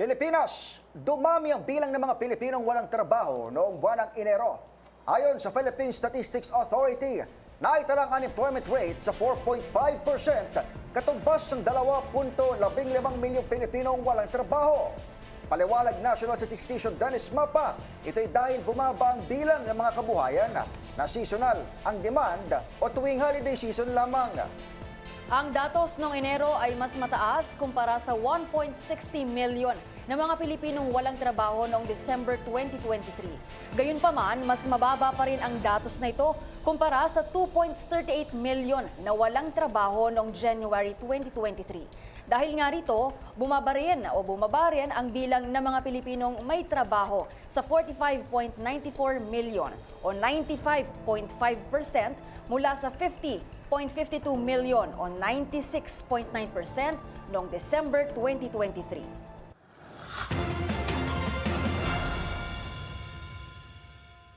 Pilipinas, dumami ang bilang ng mga Pilipinong walang trabaho noong buwan ng Enero. Ayon sa Philippine Statistics Authority, naitala ang unemployment rate sa 4.5%, katumbas ng 2.15 milyong Pilipinong walang trabaho. Paliwalag National Statistician Dennis Mapa, ito'y dahil bumaba ang bilang ng mga kabuhayan na seasonal ang demand o tuwing holiday season lamang. Ang datos noong Enero ay mas mataas kumpara sa 1.60 million na mga Pilipinong walang trabaho noong December 2023. Gayunpaman, mas mababa pa rin ang datos na ito kumpara sa 2.38 million na walang trabaho noong January 2023. Dahil nga rito, bumaba rin o bumaba rin ang bilang ng mga Pilipinong may trabaho sa 45.94 million o 95.5% mula sa 50.52 million o 96.9% noong December 2023.